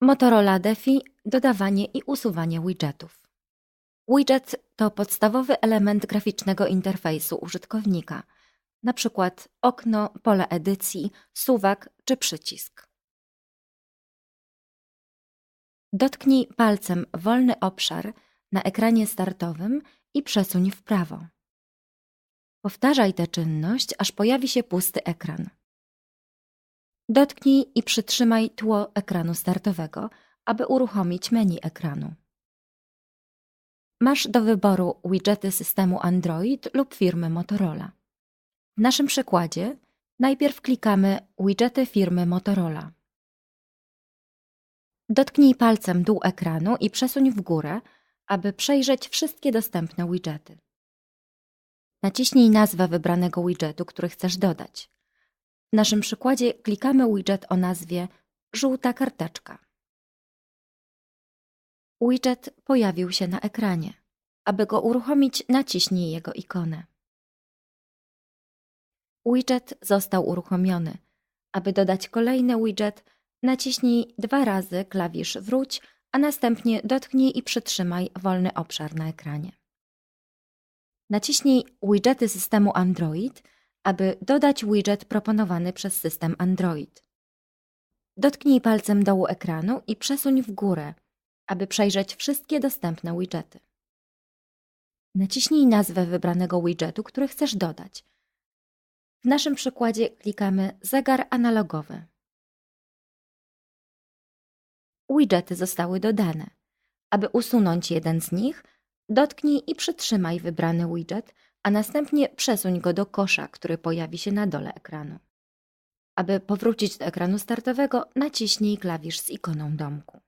Motorola Defi dodawanie i usuwanie widgetów. Widget to podstawowy element graficznego interfejsu użytkownika, np. okno, pole edycji, suwak czy przycisk. Dotknij palcem wolny obszar na ekranie startowym i przesuń w prawo. Powtarzaj tę czynność, aż pojawi się pusty ekran. Dotknij i przytrzymaj tło ekranu startowego, aby uruchomić menu ekranu. Masz do wyboru widgety systemu Android lub firmy Motorola. W naszym przykładzie najpierw klikamy widgety firmy Motorola. Dotknij palcem dół ekranu i przesuń w górę, aby przejrzeć wszystkie dostępne widgety. Naciśnij nazwę wybranego widgetu, który chcesz dodać. W naszym przykładzie klikamy widget o nazwie żółta karteczka. Widget pojawił się na ekranie. Aby go uruchomić, naciśnij jego ikonę. Widget został uruchomiony. Aby dodać kolejny widget, naciśnij dwa razy klawisz wróć, a następnie dotknij i przytrzymaj wolny obszar na ekranie. Naciśnij widgety systemu Android, aby dodać widget proponowany przez system Android. Dotknij palcem dołu ekranu i przesuń w górę, aby przejrzeć wszystkie dostępne widgety. Naciśnij nazwę wybranego widgetu, który chcesz dodać. W naszym przykładzie klikamy zegar analogowy. Widgety zostały dodane. Aby usunąć jeden z nich, dotknij i przytrzymaj wybrany widget, a następnie przesuń go do kosza, który pojawi się na dole ekranu. Aby powrócić do ekranu startowego, naciśnij klawisz z ikoną domku.